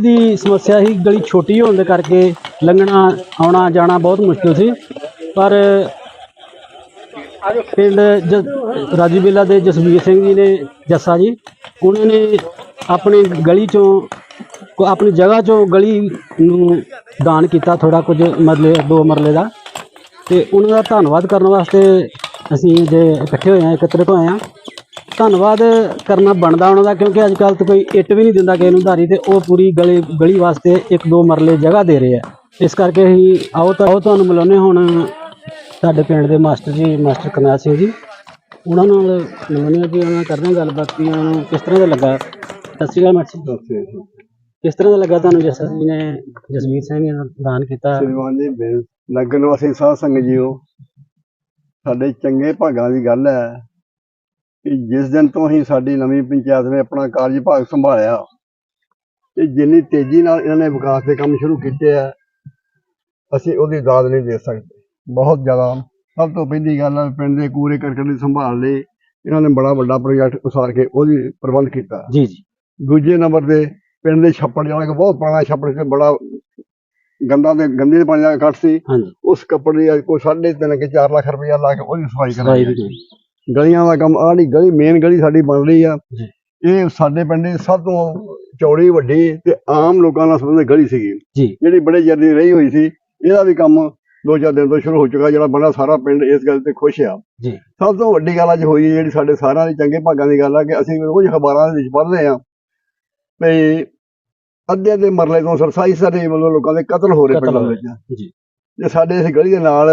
ਦੀ ਸਮੱਸਿਆ ਸੀ, ਗਲੀ ਛੋਟੀ ਹੋਣ ਦੇ ਕਰਕੇ ਲੰਘਣਾ, ਆਉਣਾ, ਜਾਣਾ ਬਹੁਤ ਮੁਸ਼ਕਿਲ ਸੀ। ਪਰ ਪਿੰਡ ਜ- ਰਾਜੂਬੇਲਾ ਦੇ ਜਸਵੀਰ ਸਿੰਘ ਜੀ ਨੇ, ਜੱਸਾ ਜੀ, ਉਹਨਾਂ ਨੇ ਆਪਣੀ ਗਲੀ ਚੋਂ ਆਪਣੀ ਜਗ੍ਹਾ ਚੋਂ ਗਲੀ ਨੂੰ ਦਾਨ ਕੀਤਾ ਥੋੜਾ ਕੁਝ ਮਰਲੇ, ਦੋ ਮਰਲੇ ਦਾ। ਤੇ ਉਹਨਾਂ ਦਾ ਧੰਨਵਾਦ ਕਰਨ ਵਾਸਤੇ ਅਸੀਂ ਜੇ ਇਕੱਠੇ ਹੋਏ ਹਾਂ ਇਕੱਤਰਿਤ ਹੋਏ ਹਾਂ। ਧੰਨਵਾਦ ਕਰਨਾ ਬਣਦਾ ਉਹਨਾਂ ਦਾ ਕਿਉਂਕਿ ਅੱਜ ਕੱਲ੍ਹ ਤਾਂ ਕੋਈ ਇੱਟ ਵੀ ਨਹੀਂ ਦਿੰਦਾ ਕਿਸੇ ਨੂੰ ਧਾਰੀ ਤੇ ਉਹ ਪੂਰੀ ਗਲੀ ਗਲੀ ਵਾਸਤੇ ਇੱਕ ਦੋ ਮਰਲੇ ਜਗ੍ਹਾ ਦੇ ਰਹੇ ਆ। ਇਸ ਕਰਕੇ ਅਸੀਂ ਆਓ ਤਾਂ ਆਓ ਤੁਹਾਨੂੰ ਮਿਲਾਉਂਦੇ ਹੁਣ ਸਾਡੇ ਪਿੰਡ ਦੇ ਮਾਸਟਰ ਜੀ ਮਾਸਟਰ ਕਰਨਾਲ ਸਿੰਘ ਜੀ। ਉਹਨਾਂ ਨਾਲ ਮਿਲਾਉਂਦੇ ਹਾਂ ਜੀ ਉਹਨਾਂ ਕਰਦੇ ਗੱਲਬਾਤ ਵੀ ਉਹਨਾਂ ਨੂੰ ਕਿਸ ਤਰ੍ਹਾਂ ਦਾ ਲੱਗਾ? ਸਤਿ ਸ਼੍ਰੀ ਅਕਾਲ ਮਾਸਟਰ ਜੀ। ਕਿਸ ਤਰ੍ਹਾਂ ਦਾ ਲੱਗਾ ਤੁਹਾਨੂੰ ਜੱਸਾ ਜੀ ਨੇ ਜਸਵੀਰ ਸਿੰਘ ਨੇ ਦਾਨ ਕੀਤਾ? ਸ੍ਰੀਮਾਨ ਜੀ ਨਗਰ ਵਾਸੀ ਸਾਧ ਸੰਗਤ ਜੀਓ ਸਾਡੇ ਚੰਗੇ ਭਾਗਾਂ ਦੀ ਗੱਲ ਹੈ। ਕਿ ਜਿਸ ਦਿਨ ਤੋਂ ਹੀ ਸਾਡੀ ਨਵੀਂ ਪੰਚਾਇਤ ਨੇ ਆਪਣਾ ਕਾਰਜ ਭਾਗ ਸੰਭਾਲਿਆ ਤੇ ਜਿੰਨੀ ਤੇਜ਼ੀ ਨਾਲ ਇਹਨਾਂ ਨੇ ਵਿਕਾਸ ਦੇ ਕੰਮ ਸ਼ੁਰੂ ਕੀਤੇ ਆ ਅਸੀਂ ਉਹਦੀ ਦਾਦ ਨਹੀਂ ਦੇ ਸਕਦੇ। ਬਹੁਤ ਜ਼ਿਆਦਾ। ਸਭ ਤੋਂ ਪਹਿਲੀ ਗੱਲ ਹੈ ਪਿੰਡ ਦੇ ਕੂੜੇ ਕਰਕਟ ਦੀ ਸੰਭਾਲ ਲਈ ਇਹਨਾਂ ਨੇ ਬੜਾ ਵੱਡਾ ਪ੍ਰੋਜੈਕਟ ਉਸਾਰ ਕੇ ਉਹਦੀ ਪ੍ਰਬੰਧ ਕੀਤਾ। ਜੀ ਜੀ। ਦੂਜੇ ਨੰਬਰ ਤੇ ਪਿੰਡ ਦੇ ਛੱਪੜ ਜਿਹੜਾ ਕਿ ਬਹੁਤ ਪੁਰਾਣਾ ਛੱਪੜ ਸੀ ਬੜਾ ਗੰਦਾ ਤੇ ਗੰਦੇ ਪਾਣੀ ਦਾ ਕੱਟ ਸੀ। ਉਸ ਕੱਪੜ ਦੀ ਅੱਜ ਕੋਈ ਸਾਢੇ ਤਿੰਨ ਕਿ 4 ਲੱਖ ਰੁਪਇਆ ਲਾ ਕੇ ਉਹਦੀ ਸਫ਼ਾਈ ਕਰਾਈ। ਗਲੀਆਂ ਦਾ ਕੰਮ ਆਹ ਜਿਹੜੀ ਗਲੀ ਮੇਨ ਗਲੀ ਸਾਡੀ ਬਣ ਰਹੀ ਆ। ਇਹ ਸਾਡੇ ਪਿੰਡ ਦੀ ਸਭ ਤੋਂ ਚੌੜੀ ਵੱਡੀ ਤੇ ਆਮ ਲੋਕਾਂ ਨਾਲ ਸੰਬੰਧਿਤ ਗਲੀ ਸੀਗੀ। ਜਿਹੜੀ ਬੜੇ ਚਿਰ ਦੀ ਰਹੀ ਹੋਈ ਸੀ ਇਹਦਾ ਵੀ ਕੰਮ ਦੋ ਚਾਰ ਦਿਨ ਤੋਂ ਸ਼ੁਰੂ ਹੋ ਚੁੱਕਾ ਜਿਹੜਾ ਬੜਾ ਸਾਰਾ ਪਿੰਡ ਇਸ ਗੱਲ ਤੇ ਖੁਸ਼ ਆ। ਜੀ। ਸਭ ਤੋਂ ਵੱਡੀ ਗੱਲ ਅੱਜ ਹੋਈ ਜਿਹੜੀ ਸਾਡੇ ਸਾਰਿਆਂ ਦੀ ਚੰਗੇ ਭਾਗਾਂ ਦੀ ਗੱਲ ਆ ਕਿ ਅਸੀਂ ਰੋਜ਼ ਅਖਬਾਰਾਂ ਦੇ ਵਿੱਚ ਪੜ੍ਹਦੇ ਆ। ਵੀ ਅੱਧੇ ਦੇ ਮਰਲੇ ਤੋਂ ਸਰਸਾਈ ਸਾਰੇ ਮਤਲਬ ਲੋਕਾਂ ਦੇ ਕਤਲ ਹੋ ਰਹੇ ਪਿੰਡਾਂ ਵਿੱਚ। ਜੀ। ਤੇ ਸਾਡੇ ਇਸ ਗਲੀ ਦੇ ਨਾਲ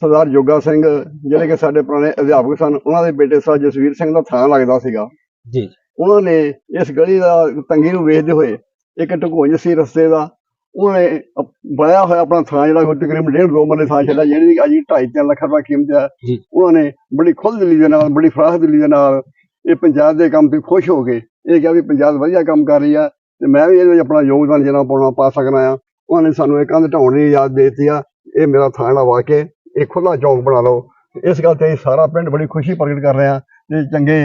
ਸਰਦਾਰ ਜੋਗਾ ਸਿੰਘ ਜਿਹੜੇ ਕਿ ਸਾਡੇ ਪੁਰਾਣੇ ਅਧਿਆਪਕ ਸਨ ਉਹਨਾਂ ਦੇ ਬੇਟੇ ਸਰ ਜਸਵੀਰ ਸਿੰਘ ਦਾ ਥਾਂ ਲੱਗਦਾ ਸੀਗਾ। ਜੀ। ਉਹਨਾਂ ਨੇ ਇਸ ਗਲੀ ਦਾ ਤੰਗੀ ਨੂੰ ਵੇਖਦੇ ਹੋਏ ਇੱਕ ਢਕੋਂਜ ਸੀ ਰਸਤੇ ਦਾ ਉਹਨੇ ਅਪ- ਬਣਾਇਆ ਹੋਇਆ ਆਪਣਾ ਥਾਂ ਜਿਹੜਾ ਕੋਈ ਤਕਰੀਬਨ ਡੇਢ ਦੋ ਮਰਲੇ ਥਾਂ ਛੱਡਾ ਜਿਹੜੀ ਅੱਜ 2.5 ਲੱਖ ਰੁਪਏ ਕੀਮਤ ਹੈ। ਉਹਨਾਂ ਨੇ ਬੜੀ ਖੁੱਲ੍ਹ ਦਿਲੀ ਦੇ ਨਾਲ ਬੜੀ ਫਰਾਖ ਦਿਲੀ ਦੇ ਨਾਲ ਇਹ ਪੰਚਾਇਤ ਦੇ ਕੰਮ ਤੇ ਖੁਸ਼ ਹੋ ਗਏ ਇਹ ਕਿਹਾ ਵੀ ਪੰਚਾਇਤ ਵਧੀਆ ਕੰਮ ਕਰ ਰਹੀ ਆ ਤੇ ਮੈਂ ਵੀ ਇਹਦੇ ਵਿੱਚ ਆਪਣਾ ਯੋਗਦਾਨ ਜਿਹੜਾ ਪਾਉਣਾ ਪਾ ਸਕਣਾ ਆ। ਉਹਨਾਂ ਨੇ ਸਾਨੂੰ ਇਹ ਕੰਧ ਢਾਉਣ ਦੀ ਦੇ ਦਿੱਤੀ ਆ। ਇਹ ਮੇਰਾ ਥਾਂ ਲਵਾ ਕੇ ਇਹ ਖੁੱਲਾ ਚੌਂਕ ਬਣਾ ਲਓ। ਇਸ ਗੱਲ ਤੇ ਅਸੀਂ ਸਾਰਾ ਪਿੰਡ ਬੜੀ ਖੁਸ਼ੀ ਪ੍ਰਗਟ ਕਰ ਰਿਹਾ ਤੇ ਚੰਗੇ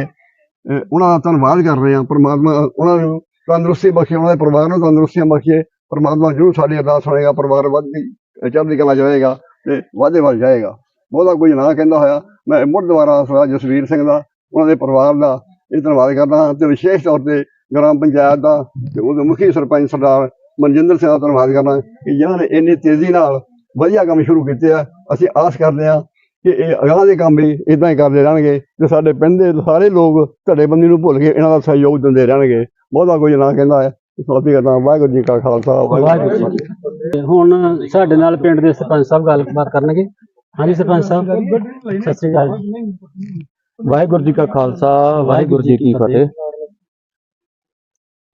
ਉਹਨਾਂ ਦਾ ਧੰਨਵਾਦ ਕਰ ਰਹੇ ਹਾਂ। ਪਰਮਾਤਮਾ ਉਹਨਾਂ ਨੂੰ ਤੰਦਰੁਸਤੀ ਬਖਸ਼ੇ, ਉਹਨਾਂ ਦੇ ਪਰਿਵਾਰ ਨੂੰ ਤੰਦਰੁਸਤੀਆਂ ਬਖਸ਼ੇ। ਪਰਮਾਤਮਾ ਜ਼ਰੂਰ ਸਾਡੀ ਅਰਦਾਸ ਸੁਣੇਗਾ, ਪਰਿਵਾਰ ਵੱਧਦੀ, ਚੜ੍ਹਦੀ ਕਲਾ ਜਾਏਗਾ ਤੇ ਵਾਧੇ ਵੱਲ ਜਾਏਗਾ। ਬਹੁਤਾ ਕੁਝ ਨਾ ਕਹਿੰਦਾ ਹੋਇਆ। ਮੈਂ ਮੁੜ ਦੁਬਾਰਾ ਸਰਦਾਰ ਜਸਵੀਰ ਸਿੰਘ ਦਾ, ਉਹਨਾਂ ਦੇ ਪਰਿਵਾਰ ਦਾ ਇਹ ਧੰਨਵਾਦ ਕਰਦਾ ਹਾਂ ਤੇ ਵਿਸ਼ੇਸ਼ ਤੌਰ ਤੇ ਗ੍ਰਾਮ ਪੰਚਾਇਤ ਦਾ ਤੇ ਉਹਦੇ ਮੁਖੀ ਸਰਪੰਚ ਸਰਦਾਰ ਮਨਜਿੰਦਰ ਸਿੰਘ ਦਾ ਧੰਨਵਾਦ ਕਰਦਾ ਕਿ ਜਿਨ੍ਹਾਂ ਨੇ ਇੰਨੀ ਤੇਜ਼ੀ ਨਾਲ ਵਧੀਆ ਕੰਮ ਸ਼ੁਰੂ ਕੀਤੇ ਆ ਅਸੀਂ ਆਸ ਕਰਦੇ ਹਾਂ ਕਿ ਇਹ ਅਗਾਂਹ ਦੇ ਕੰਮ ਵੀ ਇਦਾਂ ਹੀ ਕਰਦੇ ਰਹਿਣਗੇ ਤੇ ਸਾਡੇ ਪਿੰਡ ਦੇ ਸਾਰੇ ਲੋਕ ਧੜੇਬੰਦੀ ਨੂੰ ਭੁੱਲ ਕੇ ਇਹਨਾਂ ਦਾ ਸਹਿਯੋਗ ਦਿੰਦੇ ਰਹਿਣਗੇ। ਬਹੁਤਾ ਕੁਝ ਨਾ ਕਹਿੰਦਾ ਹੈ। ਸਵਾਤੀ ਕਰਦਾ ਵਾਹਿਗੁਰੂ ਜੀ ਕਾ ਖਾਲਸਾ ਵਾਹਿਗੁਰੂ ਜੀ ਕੀ ਫਤਿਹ। ਤੇ ਹੁਣ ਸਾਡੇ ਨਾਲ ਪਿੰਡ ਦੇ ਸਰਪੰਚ ਸਾਹਿਬ ਗੱਲਬਾਤ ਕਰਨਗੇ। ਹਾਂਜੀ ਸਰਪੰਚ ਸਾਹਿਬ। ਸਤਿ ਸ੍ਰੀ ਅਕਾਲ ਵਾਹਿਗੁਰੂ ਜੀ ਕਾ ਖਾਲਸਾ ਵਾਹਿਗੁਰੂ ਜੀ ਕੀ ਫਤਿਹ।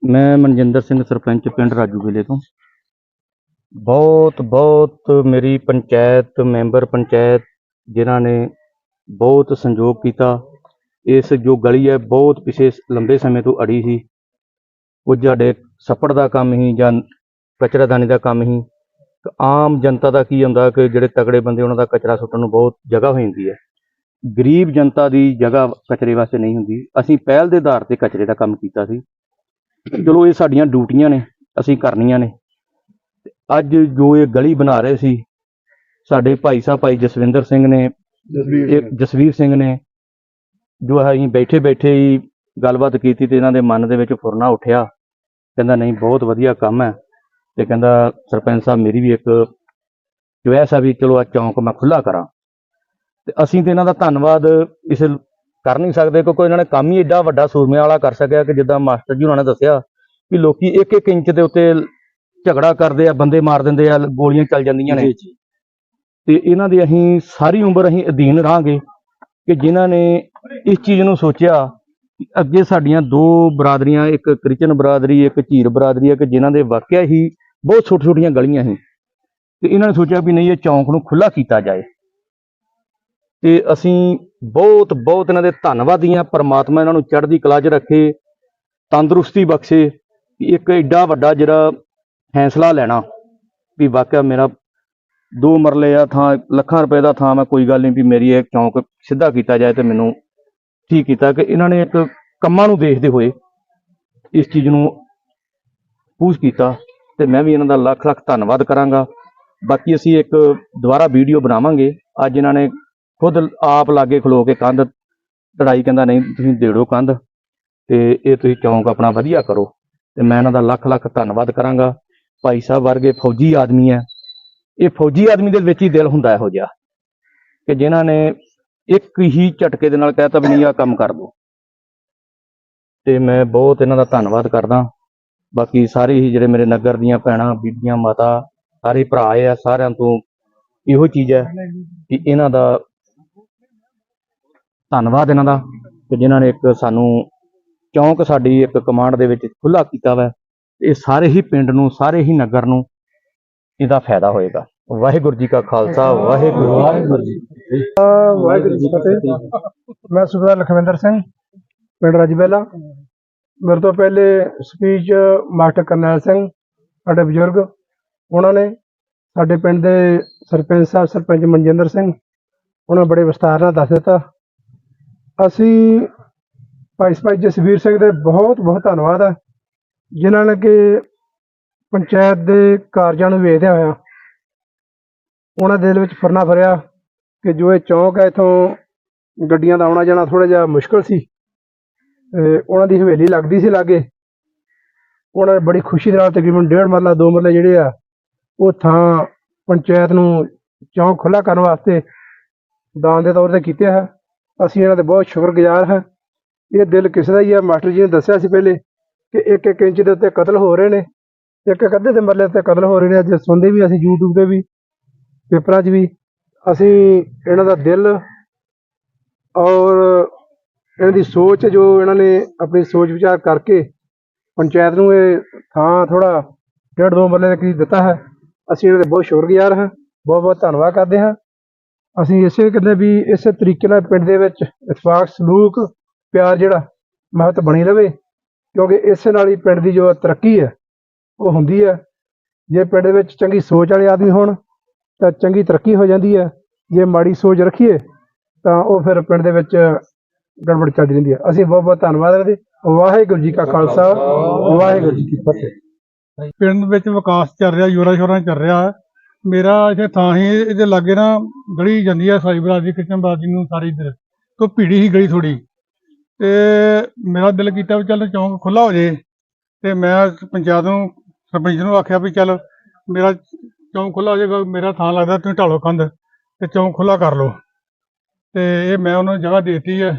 ਮੈਂ ਮਨਜਿੰਦਰ ਸਿੰਘ ਸਰਪੰਚ ਪਿੰਡ ਰਾਜੂਵੇਲੇ ਤੋਂ। ਬਹੁਤ ਬਹੁਤ ਮੇਰੀ ਪੰਚਾਇਤ, ਮੈਂਬਰ ਪੰਚਾਇਤ ਜਿਨ੍ਹਾਂ ਨੇ ਬਹੁਤ ਸੰਯੋਗ ਕੀਤਾ। ਇਸ ਜੋ ਗਲੀ ਹੈ ਬਹੁਤ ਪਿਛੇ ਲੰਬੇ ਸਮੇਂ ਤੋਂ ਅੜੀ ਸੀ। ਕੁਝ ਸਾਡੇ ਛੱਪੜ ਦਾ ਕੰਮ ਹੀ ਜਾਂ ਕਚਰਾਦਾਨੀ ਦਾ ਕੰਮ ਹੀ ਆਮ ਜਨਤਾ ਦਾ ਕੀ ਹੁੰਦਾ ਕਿ ਜਿਹੜੇ ਤਗੜੇ ਬੰਦੇ ਉਹਨਾਂ ਦਾ ਕਚਰਾ ਸੁੱਟਣ ਨੂੰ ਬਹੁਤ ਜਗ੍ਹਾ ਹੋ ਜਾਂਦੀ ਹੈ। ਗਰੀਬ ਜਨਤਾ ਦੀ ਜਗ੍ਹਾ ਕਚਰੇ ਵਾਸਤੇ ਨਹੀਂ ਹੁੰਦੀ। ਅਸੀਂ ਪਹਿਲ ਦੇ ਆਧਾਰ ਤੇ ਕਚਰੇ ਦਾ ਕੰਮ ਕੀਤਾ ਸੀ। ਚਲੋ ਇਹ ਸਾਡੀਆਂ ਡਿਊਟੀਆਂ ਨੇ, ਅਸੀਂ ਕਰਨੀਆਂ ਨੇ। ਅੱਜ ਜੋ ਇਹ ਗਲੀ ਬਣਾ ਰਹੇ ਸੀ ਸਾਡੇ ਭਾਈ ਸਾਹਿਬ ਭਾਈ ਜਸਵਿੰਦਰ ਸਿੰਘ ਨੇ ਜਸਵੀਰ ਇਹ ਜਸਵੀਰ ਸਿੰਘ ਨੇ ਜੋ ਹੈ ਅਸੀਂ ਬੈਠੇ ਬੈਠੇ ਹੀ ਗੱਲਬਾਤ ਕੀਤੀ ਤੇ ਇਹਨਾਂ ਦੇ ਮਨ ਦੇ ਵਿੱਚ ਫੁਰਨਾ ਉੱਠਿਆ। ਕਹਿੰਦਾ ਨਹੀਂ ਬਹੁਤ ਵਧੀਆ ਕੰਮ ਹੈ। ਤੇ ਕਹਿੰਦਾ ਸਰਪੰਚ ਸਾਹਿਬ ਮੇਰੀ ਵੀ ਇੱਕ ਚੁਆਇਸ ਆ ਵੀ ਚਲੋ ਆ ਚੌਂਕ ਮੈਂ ਖੁੱਲਾ ਕਰਾਂ। ਤੇ ਅਸੀਂ ਤੇ ਇਹਨਾਂ ਦਾ ਧੰਨਵਾਦ ਇਸ ਕਰ ਨਹੀਂ ਸਕਦੇ ਕਿਉਂਕਿ ਇਹਨਾਂ ਨੇ ਕੰਮ ਹੀ ਏਡਾ ਵੱਡਾ ਸੂਰਮਿਆਂ ਵਾਲਾ ਕਰ ਸਕਿਆ ਕਿ ਜਿੱਦਾਂ ਮਾਸਟਰ ਜੀ ਉਹਨਾਂ ਨੇ ਦੱਸਿਆ ਕਿ ਲੋਕੀ ਇੱਕ ਇੱਕ ਇੰਚ ਦੇ ਉੱਤੇ ਝਗੜਾ ਕਰਦੇ ਆ ਬੰਦੇ ਮਾਰ ਦਿੰਦੇ ਆ ਗੋਲੀਆਂ ਚੱਲ ਜਾਂਦੀਆਂ ਨੇ। ਤੇ ਇਹਨਾਂ ਦੇ ਅਸੀਂ ਸਾਰੀ ਉਮਰ ਅਸੀਂ ਅਧੀਨ ਰਹਾਂਗੇ ਕਿ ਜਿਨ੍ਹਾਂ ਨੇ ਇਸ ਚੀਜ਼ ਨੂੰ ਸੋਚਿਆ ਕਿ ਅੱਗੇ ਸਾਡੀਆਂ ਦੋ ਬਰਾਦਰੀਆਂ ਇੱਕ ਕ੍ਰਿਸਚਨ ਬਰਾਦਰੀ ਇੱਕ ਝੀਰ ਬਰਾਦਰੀ ਹੈ ਕਿ ਜਿਨ੍ਹਾਂ ਦੇ ਵਾਕਿਆ ਹੀ ਬਹੁਤ ਛੋਟੀ ਛੋਟੀਆਂ ਗਲੀਆਂ ਸੀ। ਤੇ ਇਹਨਾਂ ਨੇ ਸੋਚਿਆ ਵੀ ਨਹੀਂ ਇਹ ਚੌਂਕ ਨੂੰ ਖੁੱਲਾ ਕੀਤਾ ਜਾਏ। ਤੇ ਅਸੀਂ ਬਹੁਤ ਬਹੁਤ ਇਹਨਾਂ ਦੇ ਧੰਨਵਾਦੀ ਹਾਂ ਪਰਮਾਤਮਾ ਇਹਨਾਂ ਨੂੰ ਚੜ੍ਹਦੀ ਕਲਾ 'ਚ ਰੱਖੇ ਤੰਦਰੁਸਤੀ ਬਖਸ਼ੇ ਕਿ ਇੱਕ ਐਡਾ ਵੱਡਾ ਜਿਹੜਾ ਫੈਸਲਾ ਲੈਣਾ ਵੀ ਵਾਕਿਆ ਮੇਰਾ ਦੋ ਮਰਲੇ ਆ ਥਾਂ, ਲੱਖਾਂ ਰੁਪਏ ਦਾ ਥਾਂ ਮੈਂ ਕੋਈ ਗੱਲ ਨਹੀਂ ਵੀ ਮੇਰੀ ਇਹ ਚੌਂਕ ਸਿੱਧਾ ਕੀਤਾ ਜਾਏ ਤੇ ਮੈਨੂੰ ਠੀਕ ਕੀਤਾ ਕਿ ਇਹਨਾਂ ਨੇ ਇੱਕ ਕੰਮਾਂ ਨੂੰ ਦੇਖਦੇ ਹੋਏ ਇਸ ਚੀਜ਼ ਨੂੰ ਪੂਛ ਕੀਤਾ ਤੇ ਮੈਂ ਵੀ ਇਹਨਾਂ ਦਾ ਲੱਖ ਲੱਖ ਧੰਨਵਾਦ ਕਰਾਂਗਾ। ਬਾਕੀ ਅਸੀਂ ਇੱਕ ਦੁਬਾਰਾ ਵੀਡੀਓ ਬਣਾਵਾਂਗੇ। ਅੱਜ ਇਹਨਾਂ ਨੇ ਖੁਦ ਆਪ ਲਾਗੇ ਖਲੋ ਕੇ ਕੰਧ ਲੜਾਈ ਕਹਿੰਦਾ ਨਹੀਂ ਤੁਸੀਂ ਦੇੜੋ ਕੰਧ ਤੇ ਇਹ ਤੁਸੀਂ ਚੌਂਕ ਆਪਣਾ ਵਧੀਆ ਕਰੋ ਤੇ ਮੈਂ ਇਹਨਾਂ ਦਾ ਲੱਖ ਲੱਖ ਧੰਨਵਾਦ ਕਰਾਂਗਾ। ਭਾਈ ਸਾਹਿਬ ਵਰਗੇ ਫੌਜੀ ਆਦਮੀ ਹੈ। ਇਹ ਫੌਜੀ ਆਦਮੀ ਦੇ ਵਿੱਚ ਹੀ ਦਿਲ ਹੁੰਦਾ ਇਹੋ ਜਿਹਾ ਕਿ ਜਿਨ੍ਹਾਂ ਨੇ ਇੱਕ ਹੀ ਝਟਕੇ ਦੇ ਨਾਲ ਕਹਿਤਾ ਵੀ ਨਹੀਂ ਆ ਕੰਮ ਕਰ ਦੋ। ਤੇ ਮੈਂ ਬਹੁਤ ਇਹਨਾਂ ਦਾ ਧੰਨਵਾਦ ਕਰਦਾ। ਬਾਕੀ ਸਾਰੇ ਹੀ ਜਿਹੜੇ ਮੇਰੇ ਨਗਰ ਦੀਆਂ ਭੈਣਾਂ, ਬੀਬੀਆਂ, ਮਾਤਾ, ਸਾਰੇ ਭਰਾ ਆ, ਸਾਰਿਆਂ ਤੋਂ ਇਹੋ ਚੀਜ਼ ਹੈ ਕਿ ਇਹਨਾਂ ਦਾ ਧੰਨਵਾਦ ਇਹਨਾਂ ਦਾ ਕਿ ਜਿਨ੍ਹਾਂ ਨੇ ਇੱਕ ਸਾਨੂੰ ਚੌਂਕ ਸਾਡੀ ਇੱਕ ਕਮਾਂਡ ਦੇ ਵਿੱਚ ਖੁੱਲਾ ਕੀਤਾ ਵਾ। ਇਹ ਸਾਰੇ ਹੀ ਪਿੰਡ ਨੂੰ ਸਾਰੇ ਹੀ ਨਗਰ ਨੂੰ ਇਹਦਾ ਫਾਇਦਾ ਹੋਏਗਾ। ਵਾਹਿਗੁਰੂ ਜੀ ਕਾ ਖਾਲਸਾ ਵਾਹਿਗੁਰੂ ਜੀ ਕੀ ਫਤਿਹ। ਵਾਹਿਗੁਰੂ ਜੀ ਫਤਿਹ। ਮੈਂ ਸੁਬੇਦਾਰ ਲਖਵਿੰਦਰ ਸਿੰਘ ਪਿੰਡ ਰਜਬੇਲਾ। ਮੇਰੇ ਤੋਂ ਪਹਿਲੇ ਸਪੀਚ ਮਾਸਟਰ ਕਰਨੈਲ ਸਿੰਘ ਸਾਡੇ ਬਜ਼ੁਰਗ ਉਹਨਾਂ ਨੇ ਸਾਡੇ ਪਿੰਡ ਦੇ ਸਰਪੰਚ ਸਾਹਿਬ ਸਰਪੰਚ ਮਨਜਿੰਦਰ ਸਿੰਘ ਉਹਨਾਂ ਬੜੇ ਵਿਸਤਾਰ ਨਾਲ ਦੱਸ ਦਿੱਤਾ। ਅਸੀਂ ਭਾਈ ਭਾਈ ਜਸਵੀਰ ਸਿੰਘ ਦੇ ਬਹੁਤ ਬਹੁਤ ਧੰਨਵਾਦ ਹੈ ਜਿਨ੍ਹਾਂ ਨੇ ਕਿ ਪੰਚਾਇਤ ਦੇ ਕਾਰਜਾਂ ਨੂੰ ਵੇਖਦਿਆਂ ਹੋਇਆ ਉਹਨਾਂ ਦੇ ਦਿਲ ਵਿੱਚ ਫਰਨਾ ਫਰਿਆ ਕਿ ਜੋ ਇਹ ਚੌਂਕ ਹੈ, ਇਥੋਂ ਗੱਡੀਆਂ ਦਾ ਆਉਣਾ ਜਾਣਾ ਥੋੜਾ ਜਿਹਾ ਮੁਸ਼ਕਲ ਸੀ। ਉਹਨਾਂ ਦੀ ਹਵੇਲੀ ਲੱਗਦੀ ਸੀ ਲਾਗੇ। ਉਹਨਾਂ ਨੇ ਬੜੀ ਖੁਸ਼ੀ ਦੇ ਨਾਲ ਤਕਰੀਬਨ ਡੇਢ ਮਰਲਾ, ਦੋ ਮਰਲੇ ਜਿਹੜੇ ਆ, ਉਹ ਥਾਂ ਪੰਚਾਇਤ ਨੂੰ ਚੌਂਕ ਖੁੱਲਾ ਕਰਨ ਵਾਸਤੇ ਦਾਨ ਦੇ ਤੌਰ ਤੇ ਕੀਤਾ ਹੈ ਅਸੀਂ ਇਹਨਾਂ ਦੇ ਬਹੁਤ ਸ਼ੁਕਰਗੁਜ਼ਾਰ ਹਾਂ। ਇਹ ਦਿਲ ਕਿਸੇ ਦਾ ਹੀ ਹੈ ਮਾਸਟਰ ਜੀ ਨੇ ਦੱਸਿਆ ਸੀ ਪਹਿਲੇ ਕਿ ਇੱਕ ਇੱਕ ਇੰਚ ਦੇ ਉੱਤੇ ਕਤਲ ਹੋ ਰਹੇ ਨੇ, ਇੱਕ ਇੱਕ ਅੱਧੇ ਦੇ ਮਰਲੇ ਤੇ ਕਤਲ ਹੋ ਰਹੇ ਨੇ, ਅੱਜ ਸੁਣਦੇ ਵੀ ਅਸੀਂ YouTube ਤੇ ਵੀ, ਪੇਪਰਾਂ 'ਚ ਵੀ, ਅਸੀਂ ਇਹਨਾਂ ਦਾ ਦਿਲ ਔਰ ਇਹਨਾਂ ਦੀ ਸੋਚ ਜੋ ਇਹਨਾਂ ਨੇ ਆਪਣੀ ਸੋਚ ਵਿਚਾਰ ਕਰਕੇ ਪੰਚਾਇਤ ਨੂੰ ਇਹ ਥਾਂ ਥੋੜਾ ਡੇਢ ਦੋ ਮਰਲੇ ਤੱਕ ਦਿੱਤਾ ਹੈ। ਅਸੀਂ ਇਹਨਾਂ ਦੇ ਬਹੁਤ ਸ਼ੁਕਰਗੁਜ਼ਾਰ ਹਾਂ, ਬਹੁਤ ਬਹੁਤ ਧੰਨਵਾਦ ਕਰਦੇ ਹਾਂ। ਅਸੀਂ ਇਸੇ ਕਹਿੰਦੇ ਵੀ ਇਸੇ ਤਰੀਕੇ ਨਾਲ ਪਿੰਡ ਦੇ ਵਿੱਚ ਇਤਫਾਕ, ਸਲੂਕ, ਪਿਆਰ ਜਿਹੜਾ ਮਹਤ ਬਣੀ ਰਵੇ। ਕਿਉਂਕਿ ਇਸੇ ਨਾਲ ਹੀ ਪਿੰਡ ਦੀ ਜੋ ਤਰੱਕੀ ਹੈ, ਉਹ ਹੁੰਦੀ ਹੈ। ਜੇ ਪਿੰਡ ਦੇ ਵਿੱਚ ਚੰਗੀ ਸੋਚ ਵਾਲੇ ਆਦਮੀ ਹੋਣ, ਤਾਂ ਚੰਗੀ ਤਰੱਕੀ ਹੋ ਜਾਂਦੀ ਹੈ। ਜੇ ਮਾੜੀ ਸੋਚ ਰੱਖੀਏ, ਤਾਂ ਉਹ ਫਿਰ ਪਿੰਡ ਦੇ ਵਿੱਚ ਗੜਬੜ ਚੱਲਦੀ ਰਹਿੰਦੀ ਹੈ। ਅਸੀਂ ਬਹੁਤ ਬਹੁਤ ਧੰਨਵਾਦ ਕਰਦੇ। ਵਾਹਿਗੁਰੂ ਜੀ ਕਾ ਖਾਲਸਾ। ਵਾਹਿਗੁਰੂ ਜੀ ਕੀ ਫਤਿਹ। ਪਿੰਡ ਵਿੱਚ ਵਿਕਾਸ ਚੱਲ ਰਿਹਾ, ਜੋਰਾਂ ਸ਼ੋਰਾਂ ਚੱਲ ਰਿਹਾ। ਮੇਰਾ ਇੱਥੇ ਥਾਂ ਹੀ, ਇਹਦੇ ਲਾਗੇ ਨਾ ਗਲੀ ਜਾਂਦੀ ਹੈ ਸਾਈ ਬਰਾਦਰੀ ਕਿਚਨ ਬਰਾਦਰੀ ਨੂੰ ਸਾਰੀ ਇੱਧਰ। ਤੋਂ ਭੀੜੀ ਹੀ ਗਲੀ ਥੋੜੀ ਤੇ ਮੇਰਾ ਦਿਲ ਕੀਤਾ ਵੀ ਚੱਲ ਚੌਂਕ ਖੁੱਲਾ ਹੋ ਜੇ ਤੇ ਮੈਂ ਪੰਚਾਇਤ ਨੂੰ ਸਰਪੰਚ ਨੂੰ ਆਖਿਆ ਵੀ ਚੱਲ ਮੇਰਾ ਚੌਂਕ ਖੁੱਲਾ ਹੋ ਜਾਏਗਾ ਮੇਰਾ ਥਾਂ ਲੱਗਦਾ ਤੁਸੀਂ ਢਾਲੋ ਕੰਧ ਤੇ ਚੌਂਕ ਖੁੱਲਾ ਕਰ ਲਓ। ਤੇ ਇਹ ਮੈਂ ਉਹਨਾਂ ਨੂੰ ਜਗ੍ਹਾ ਦੇਤੀ ਹੈ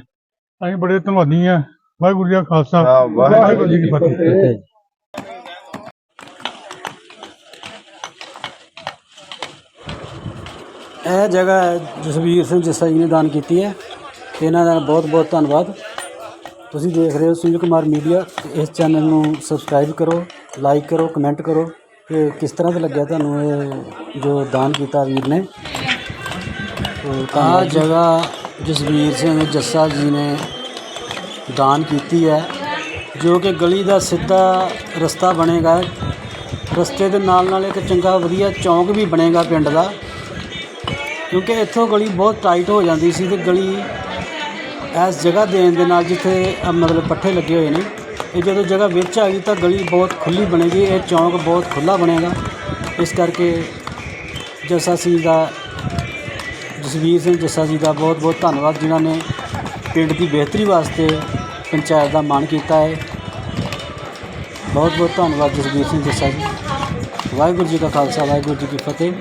ਅਸੀਂ ਬੜੇ ਧੰਨਵਾਦੀ ਹਾਂ ਵਾਹਿਗੁਰੂ ਜੀ ਕਾ ਖਾਲਸਾ। ਵਾਹਿਗੁਰੂ ਜੀ ਕੀ ਫਤਿਹ। ਇਹ ਜਗ੍ਹਾ ਜਸਵੀਰ ਸਿੰਘ ਜੱਸਾ ਜੀ ਨੇ ਦਾਨ ਕੀਤੀ ਹੈ। ਤੇ ਇਹਨਾਂ ਦਾ ਬਹੁਤ ਬਹੁਤ ਧੰਨਵਾਦ। ਤੁਸੀਂ ਦੇਖ ਰਹੇ ਹੋ ਸੁਨੀਲ ਕੁਮਾਰ ਮੀਡੀਆ ਇਸ ਚੈਨਲ ਨੂੰ ਸਬਸਕ੍ਰਾਈਬ ਕਰੋ ਲਾਈਕ ਕਰੋ ਕਮੈਂਟ ਕਰੋ ਕਿ ਕਿਸ ਤਰ੍ਹਾਂ ਦਾ ਲੱਗਿਆ ਤੁਹਾਨੂੰ ਇਹ ਜੋ ਦਾਨ ਕੀਤਾ ਵੀਰ ਨੇ। ਆ ਜਗ੍ਹਾ ਜਸਵੀਰ ਸਿੰਘ ਜੱਸਾ ਜੀ ਨੇ ਦਾਨ ਕੀਤੀ ਹੈ, ਜੋ ਕਿ ਗਲੀ ਦਾ ਸਿੱਧਾ ਰਸਤਾ ਬਣੇਗਾ। ਰਸਤੇ ਦੇ ਨਾਲ ਨਾਲ ਇੱਕ ਚੰਗਾ ਵਧੀਆ ਚੌਂਕ ਵੀ ਬਣੇਗਾ ਪਿੰਡ ਦਾ, ਕਿਉਂਕਿ ਇੱਥੋਂ ਗਲੀ ਬਹੁਤ ਟਾਈਟ ਹੋ ਜਾਂਦੀ ਸੀ ਤੇ ਗਲੀ ਇਸ ਜਗ੍ਹਾ ਦੇਣ ਦੇ ਨਾਲ ਜਿੱਥੇ ਅਹ ਮਤਲਬ ਪੱਠੇ ਲੱਗੇ ਹੋਏ ਨੇ, ਇਹ ਜਦੋਂ ਜਗ੍ਹਾ ਵਿੱਚ ਆ ਗਈ ਤਾਂ ਗਲੀ ਬਹੁਤ ਖੁੱਲੀ ਬਣੇਗੀ, ਇਹ ਚੌਂਕ ਬਹੁਤ ਖੁੱਲਾ ਬਣੇਗਾ। ਇਸ ਕਰਕੇ ਜੱਸਾ ਸਿੰਘ ਦਾ, ਜਸਵੀਰ ਸਿੰਘ ਜੱਸਾ ਜੀ ਦਾ ਬਹੁਤ ਬਹੁਤ ਧੰਨਵਾਦ, ਜਿਨ੍ਹਾਂ ਨੇ ਪਿੰਡ ਦੀ ਬਿਹਤਰੀ ਵਾਸਤੇ ਪੰਚਾਇਤ ਦਾ ਮਾਣ ਕੀਤਾ ਹੈ। ਬਹੁਤ ਬਹੁਤ ਧੰਨਵਾਦ ਜਸਵੀਰ ਸਿੰਘ ਜੱਸਾ ਜੀ। ਵਾਹਿਗੁਰੂ ਜੀ ਕਾ ਖਾਲਸਾ, ਵਾਹਿਗੁਰੂ ਜੀ ਕੀ ਫਤਿਹ।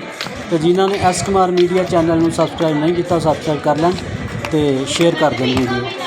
ਤੇ ਜਿਨ੍ਹਾਂ ਨੇ ਐਸ ਕੁਮਾਰ ਮੀਡੀਆ ਚੈਨਲ ਨੂੰ ਸਬਸਕ੍ਰਾਈਬ ਨਹੀਂ ਕੀਤਾ, ਉਹ ਸਬਸਕ੍ਰਾਈਬ ਕਰ ਲੈਣ। ਤੇ ਸ਼ੇਅਰ ਕਰ ਦੇਣ ਵੀਡੀਓ